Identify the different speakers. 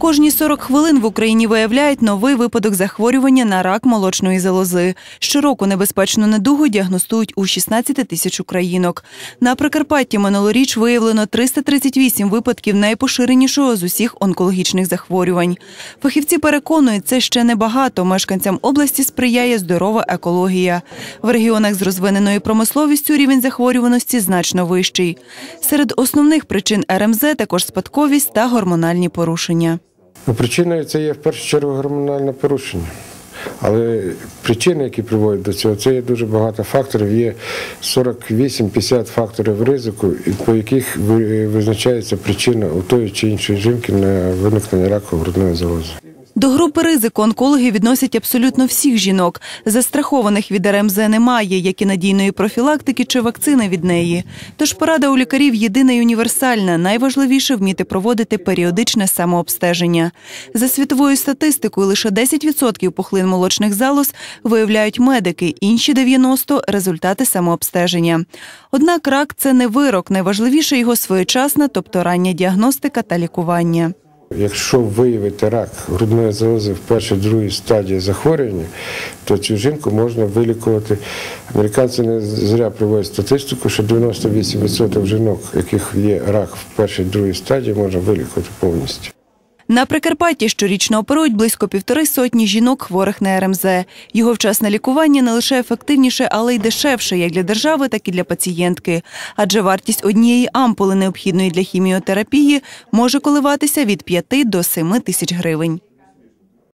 Speaker 1: Кожні 40 хвилин в Україні виявляють новий випадок захворювання на рак молочної залози. Щороку небезпечну недугу діагностують у 16 тисяч українок. На Прикарпатті минулоріч виявлено 338 випадків найпоширенішого з усіх онкологічних захворювань. Фахівці переконують, це ще небагато. Мешканцям області сприяє здорова екологія. В регіонах з розвиненою промисловістю рівень захворюваності значно вищий. Серед основних причин РМЗ також спадковість та гормональні порушення.
Speaker 2: Ну, Причиною це є в першу чергу гормональне порушення. Але причини, які приводять до цього, це є дуже багато факторів. Є 48-50 факторів ризику, по яких визначається причина у тої чи іншої жінки на виникнення раку грудної залози.
Speaker 1: До групи ризику онкологи відносять абсолютно всіх жінок. Застрахованих від РМЗ немає, як і надійної профілактики чи вакцини від неї. Тож порада у лікарів єдина й універсальна. Найважливіше вміти проводити періодичне самообстеження. За світовою статистикою, лише 10% пухлин молочних залоз виявляють медики, інші 90% – результати самообстеження. Однак рак – це не вирок. Найважливіше його своєчасна, тобто рання діагностика та лікування.
Speaker 2: Якщо виявити рак грудної залози в першій другій стадії захворювання, то цю жінку можна вилікувати. Американці не зря приводять статистику, що 98% жінок, яких є рак в першій другій стадії, можна вилікувати повністю.
Speaker 1: На Прикарпатті щорічно оперують близько півтори сотні жінок, хворих на РМЗ. Його вчасне лікування не лише ефективніше, але й дешевше як для держави, так і для пацієнтки. Адже вартість однієї ампули, необхідної для хіміотерапії, може коливатися від 5 до 7 тисяч гривень.